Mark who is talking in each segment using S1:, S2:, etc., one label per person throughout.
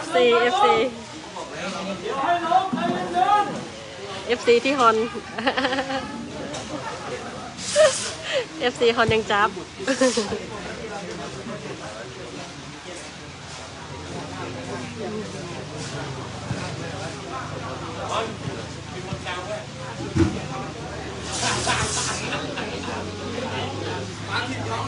S1: FC FC FC ที่ฮอน FC ฮอนยังจับ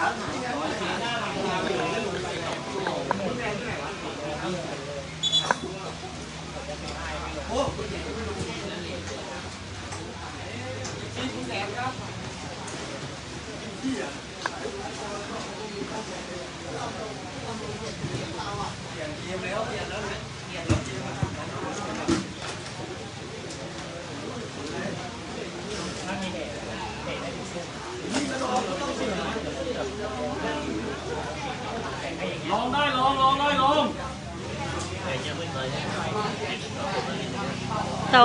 S1: Yeah.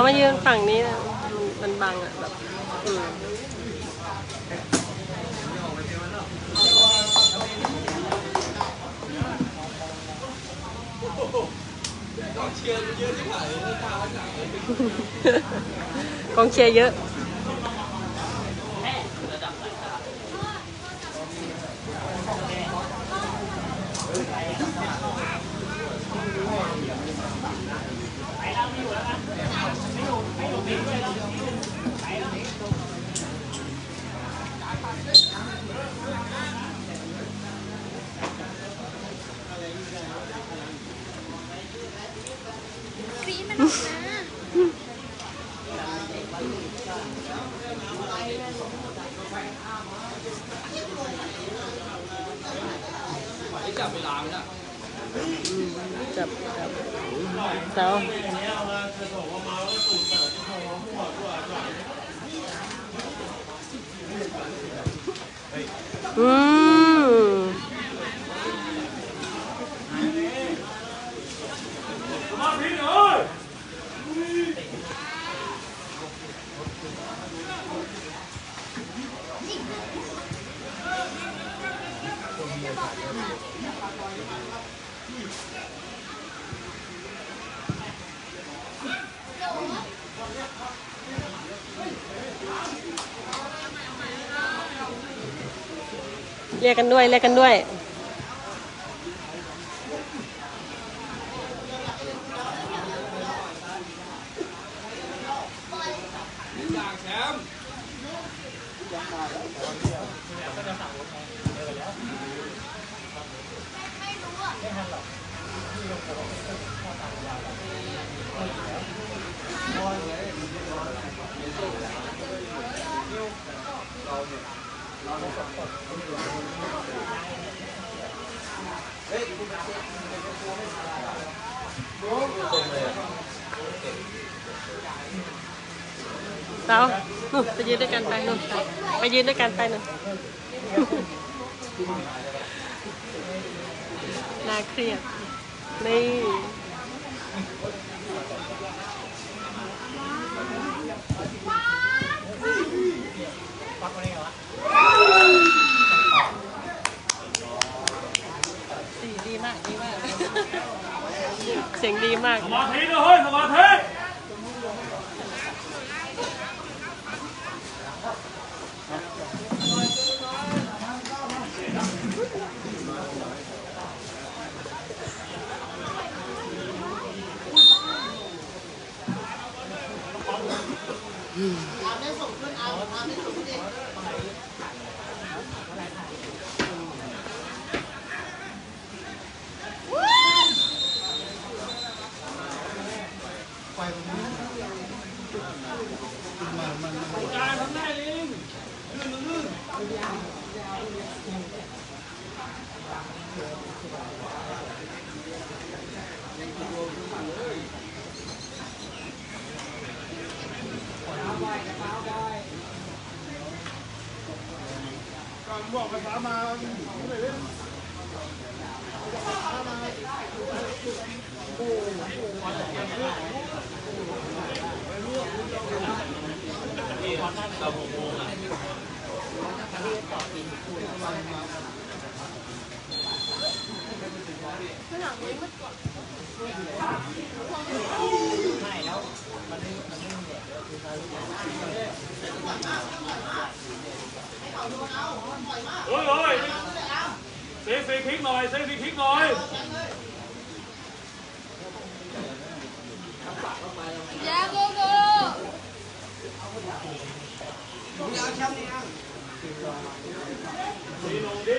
S1: มายืนฝั่งนี้นะมันบังอะแบบอืมกองเชียร์เยอะ
S2: กรี๊ดมันออกมา
S3: จับเวลาไม่ได้
S1: จับจับเสาอืม
S3: มาพี่เอ้ย
S1: เรียกกันด้วยเรียกกันด้วย เสานู่นไปยืนด้วยกันไปหนู่นไปไปยืนด้วยกันไปหนู่นน่าเครียด นี่ สีดีมากดีมาก เสียงดีมาก
S3: สมาธินะเฮ้ยสมาธิอาได้ส่งเพื่อาอาได้ส่งเพื่นเอง โอ้ยโอ้ยเซฟฟรีคิกหน่อยเซฟฟรีคิกหน่อย
S2: Yeah, go, go.
S3: ดีลงดิ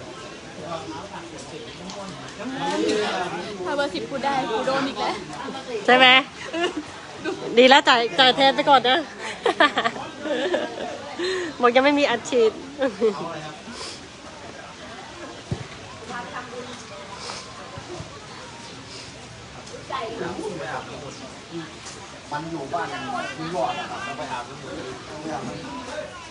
S2: ถ้าเบอร์สิบพูดได้กูโดนอีกแล้ว
S1: ใช่ไหม ดีแล้วจ่ายจ่ายแทนไปก่อนนะ บอกยังไม่มีอัดฉีด
S4: มันอยู่บ้านนิวยอร์กนะครับเราไปอาบน้ำ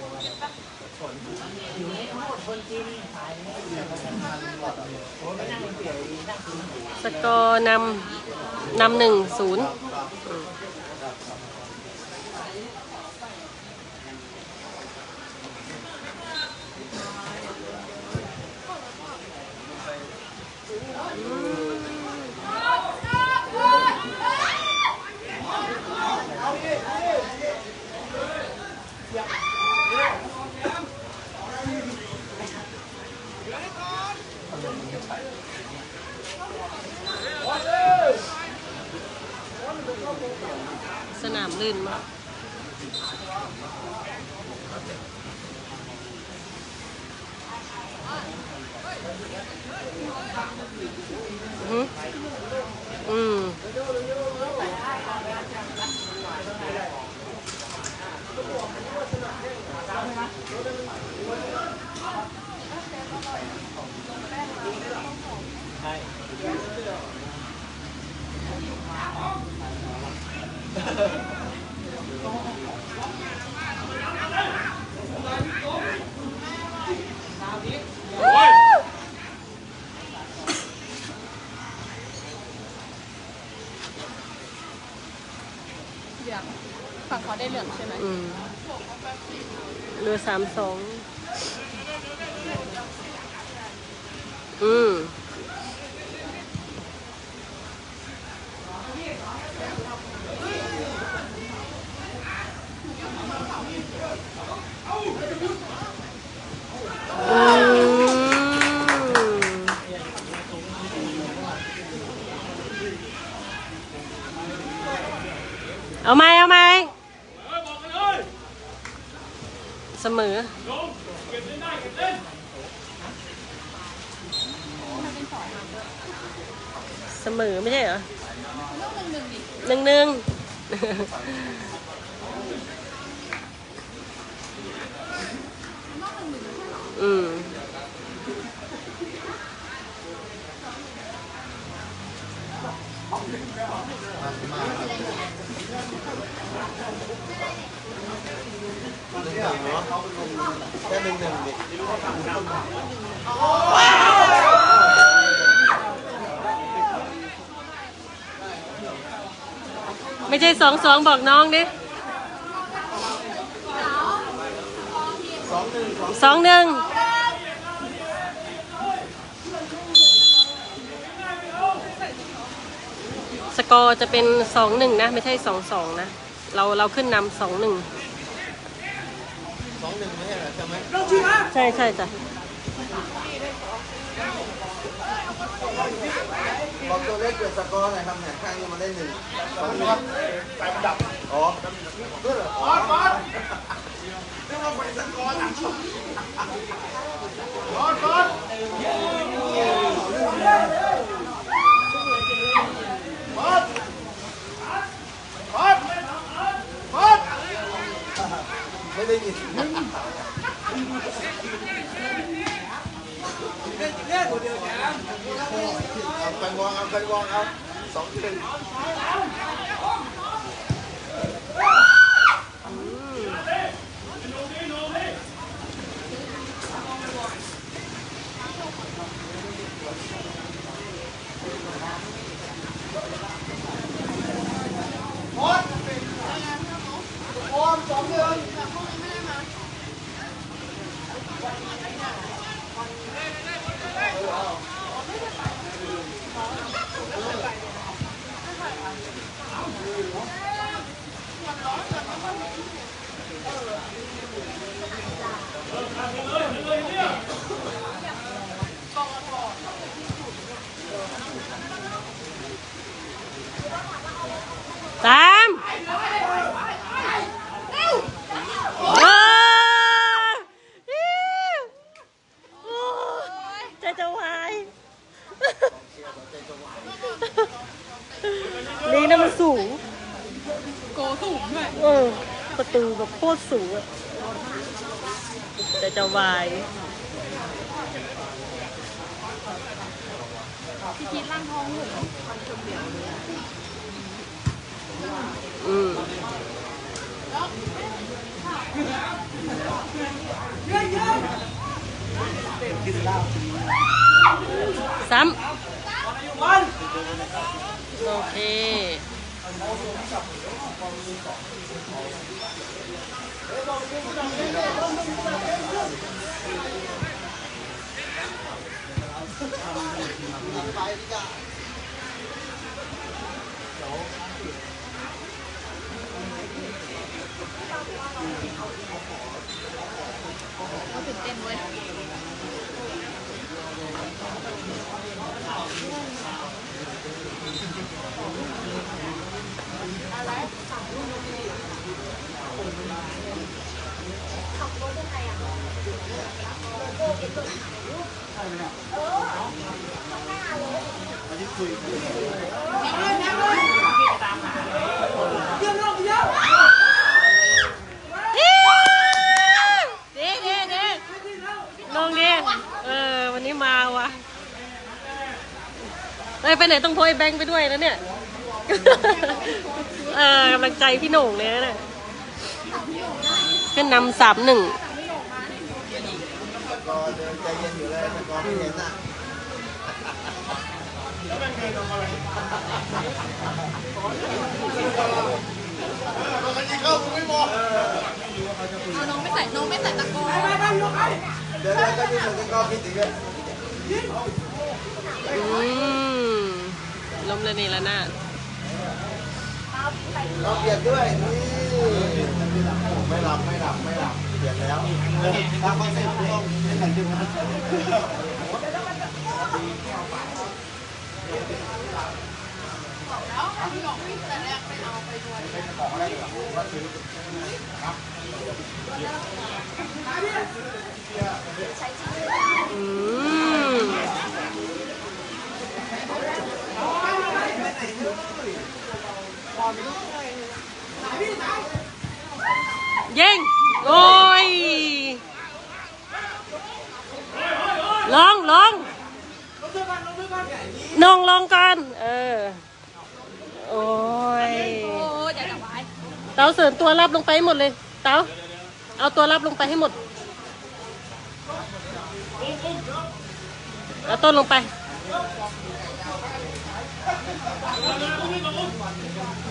S4: อยู่
S1: อืมสกอร์นำนำหนึ่งศูนย์
S2: ไม่
S1: ใช่สองสองบอกน้องดิสองหนึ่ง กอร์จะเป็นสองหนึ่งนะ ไม่ใช่สองสองนะ เราเราขึ้นนำสองหนึ่ง
S4: สองหนึ่งไม่ใช่เหรอใช่ไหม
S1: ใช่ใช่จ้ะ
S4: บอกตัวเลขเกิดสกอร์หน่อยครับเนี่ยข้างนี้มันได้หนึ่งสองหนึ่งสายมันดับอ๋อเพื่อเหรอบอสบอสเรียกว่าไปสกอร์หนักบอสบอสบอสบอสบอส ไม่ได้ยินเอาไปวางเอาไปวางเอาสองหนึ่ง
S1: สามเออโอ้ยใจะวาย นี่นะมันสูง
S2: โกสูงด้วย
S1: เออ ประตูแบบโคตรสูงอะใจจะวาย
S2: พี่คิดร่างทองหนู
S1: อืม ซ้ำโอเค
S2: เขาตื่นเต้นเว้ย
S1: เด้เด้เด้ลงดิเออ วันนี้มาวะ เอ้ยไปไหนต้องโพยแบงค์ไปด้วยนะเนี่ย เออกำลังใจพี่โหน่งเลยนะเนี่ยขึ้นนำสามหนึ่ง
S4: สกอร์เดินใจเย็นอยู่เลยสกอร์ไม่เห็นน่ะแล้วมันยิงเข้ากูไม่มอง
S2: เอาน้องไม่ใส่น้องไม่ใส่ตะโกน
S4: เดี๋ยวแล้วก็นี่มันสกอร์ผิดอีกเลย
S1: ล้มเลยนี่ละนาด
S4: เราเปลี่ยนด้วยนี่ไม่หลับไม่หลับไม่หลับเปลี่ยนแล้วถ้าเขาเสร็จต้องเล่นกันจริงนะ
S1: อืม ยิงโอ้ยลองลองนองลองกันเออ โอ้ยเต๋าเสริมตัวรับลงไปให้หมดเลย เต๋าเอาตัวรับลงไปให้หมดเอาต้นลงไป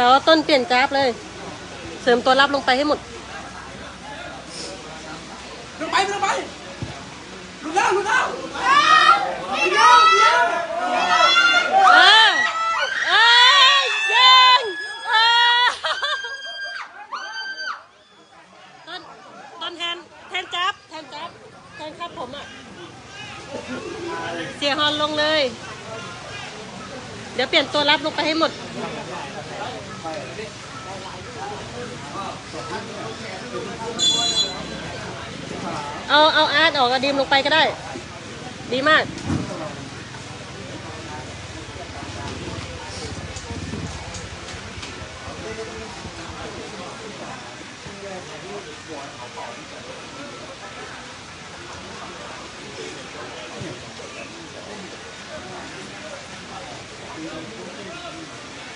S3: รับใจเย็นครับ
S1: เต๋าเอาต้นเปลี่ยนกราฟเลย เสริมตัวรับลงไปให้หมด
S4: ลงไปลงไปลุกแล้วลุกแล้ว
S1: เออเอ้ยยิงเออต้นต้นแทนแทนจับแทนจับแทนครับผมอะ เสียฮอนลงเลย เดี๋ยวเปลี่ยนตัวรับลงไปให้หมด เอาเอาอาร์ตออกอาดีมลงไปก็ได้ ดีมาก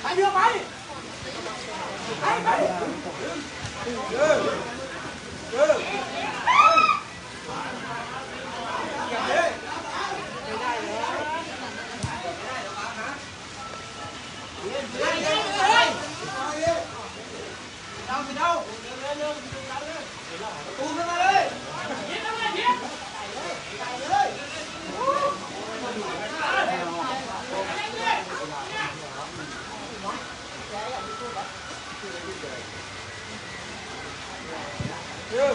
S4: ไปเรือไปไปไป เออเออเอาสิเอาตูนขึ้นมาเลยเออ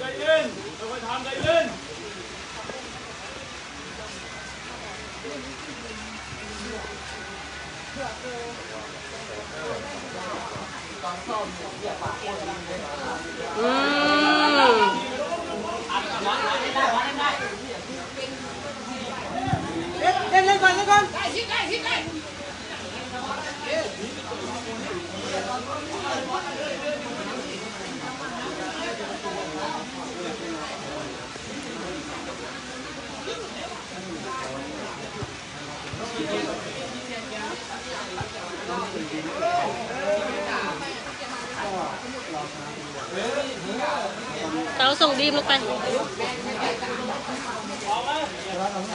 S3: ใจเย็นค่อยๆทำใจเย็น
S1: อืม
S4: เล่นเล่นเล่นก่อนเล่นก่อน
S1: เต๋าส่ง ดีมลงไป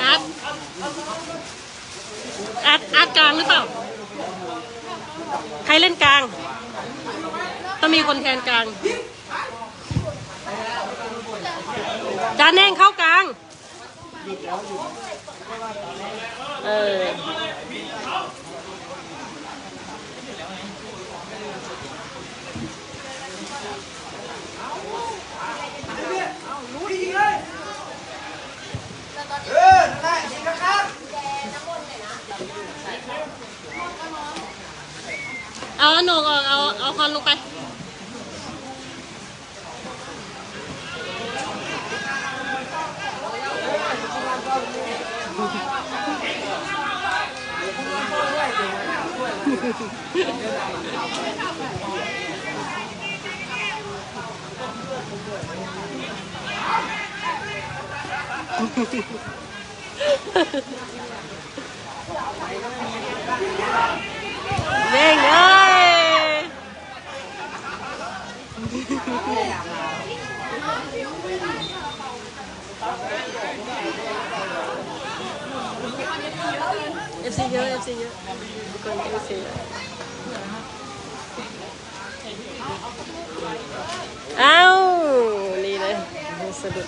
S1: อาร์ตอาร์ตอาร์ตกลางหรือเปล่า ใครเล่นกลาง ต้องมีคนแทนกลาง จานแน่งเข้ากลาง เออ
S4: รู้ดีเลยเออนั่นแหละยิงนะครับ
S1: เอาอันโหนกออกเอาเอาคอนลงไปเร่งเอ้ย เอฟซีเยอะเอฟซีเยอะทุกคนเอฟซีเยอะเอ้านี่เลยสะดุด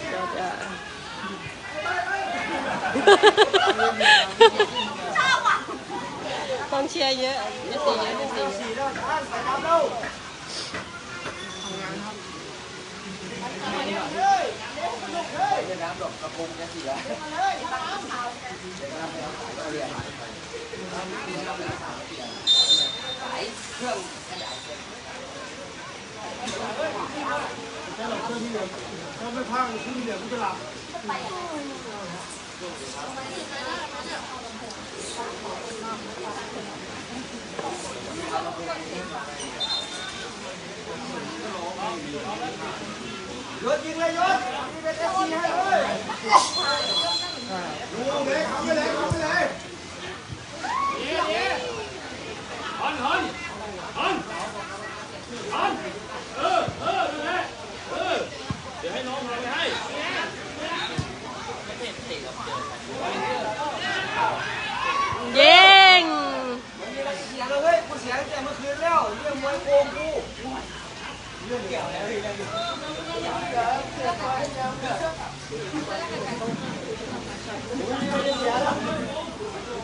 S1: ก็จะต้องเชียร์เยอะเอฟซีเยอะเอฟซีเยอะ
S4: จะน้ำดอกกระพุ้งจะเสียเครื่อง
S3: ถ้าไม่พังขึ้นเดี๋ยวกูจะหลับ
S4: ยศยิงเลยยศยิงเป็นเอฟซีให้เลยดูเลยเขาไปเลยเขาไปเลย
S3: เออเออดูแลเออเดี๋ยวให้น้องพาไปให้
S1: เ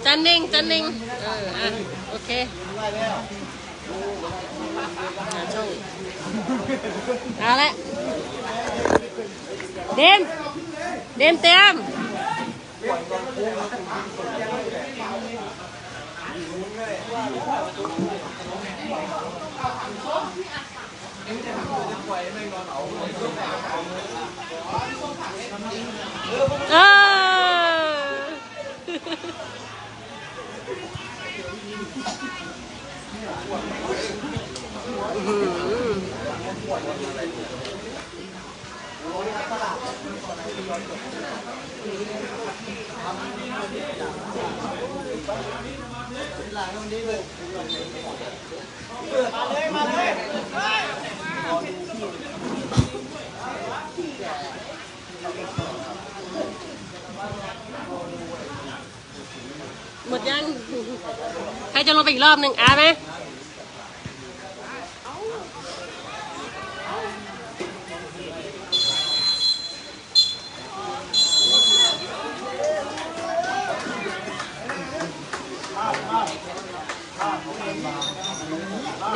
S1: จันนิงจันนิงเอออะโอเคหาช่องเอาละเดมเดมเต็มเออ มาเลย มาเลย หมดยัง ใครจะลงไปอีกรอบหนึ่งอาไหม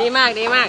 S1: ดีมาก ดีมาก